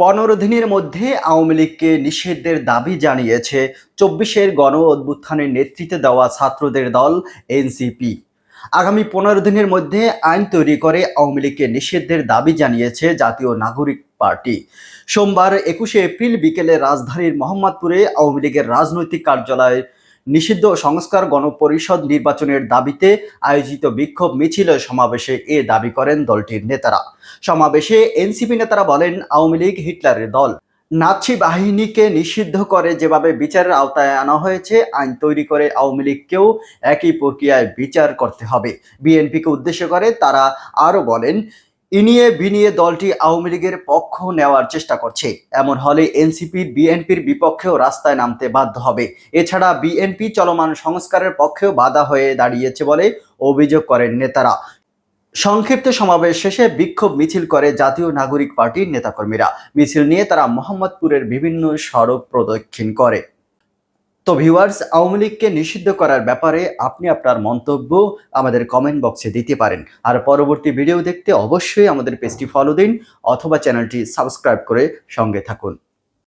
পনেরো দিনের মধ্যে আওয়ামী লীগকে নিষেধের দাবি জানিয়েছে চব্বিশের গণ অভ্যুত্থানের নেতৃত্বে দেওয়া ছাত্রদের দল এনসিপি। আগামী পনেরো দিনের মধ্যে আইন তৈরি করে আওয়ামী লীগকে নিষেধের দাবি জানিয়েছে জাতীয় নাগরিক পার্টি। সোমবার একুশে এপ্রিল বিকেলে রাজধানীর মোহাম্মদপুরে আওয়ামী লীগের রাজনৈতিক কার্যালয়ে নিষিদ্ধ সংস্কার গণপরিষদ নির্বাচনের দাবিতে আয়োজিত বিক্ষোভ মিছিল সমাবেশে এ দাবি করেন দলটির নেতারা। সমাবেশে এনসিপি নেতারা বলেন, আওয়ামী লীগ হিটলারের দল। নাৎসি বাহিনীকে নিষিদ্ধ করে যেভাবে বিচারের আওতায় আনা হয়েছে, আইন তৈরি করে আওয়ামী লীগকেও একই প্রক্রিয়ায় বিচার করতে হবে। বিএনপিকে উদ্দেশ্য করে তারা আরও বলেন ইনিয়ে বিনিয়ে দলটি আওয়ামী লীগের পক্ষ নেওয়ার চেষ্টা করছে। এমন হলে এনসিপি, বিএনপির বিপক্ষেও রাস্তায় নামতে বাধ্য হবে। এছাড়া বিএনপি চলমান সংস্কারের পক্ষেও বাধা হয়ে দাঁড়িয়েছে বলে অভিযোগ করেন নেতারা। সংক্ষিপ্ত সমাবেশ শেষে বিক্ষোভ মিছিল করে জাতীয় নাগরিক পার্টির নেতাকর্মীরা। মিছিল নিয়ে তারা মোহাম্মদপুরের বিভিন্ন সড়ক প্রদক্ষিণ করে। তো ভিউয়ার্স আওয়ামী লীগকে নিষিদ্ধ করার ব্যাপারে আপনি আপনার মন্তব্য আমাদের কমেন্ট বক্সে দিতে পারেন। আর পরবর্তী ভিডিও দেখতে অবশ্যই আমাদের পেজটি ফলো দিন অথবা চ্যানেলটি সাবস্ক্রাইব করে সঙ্গে থাকুন।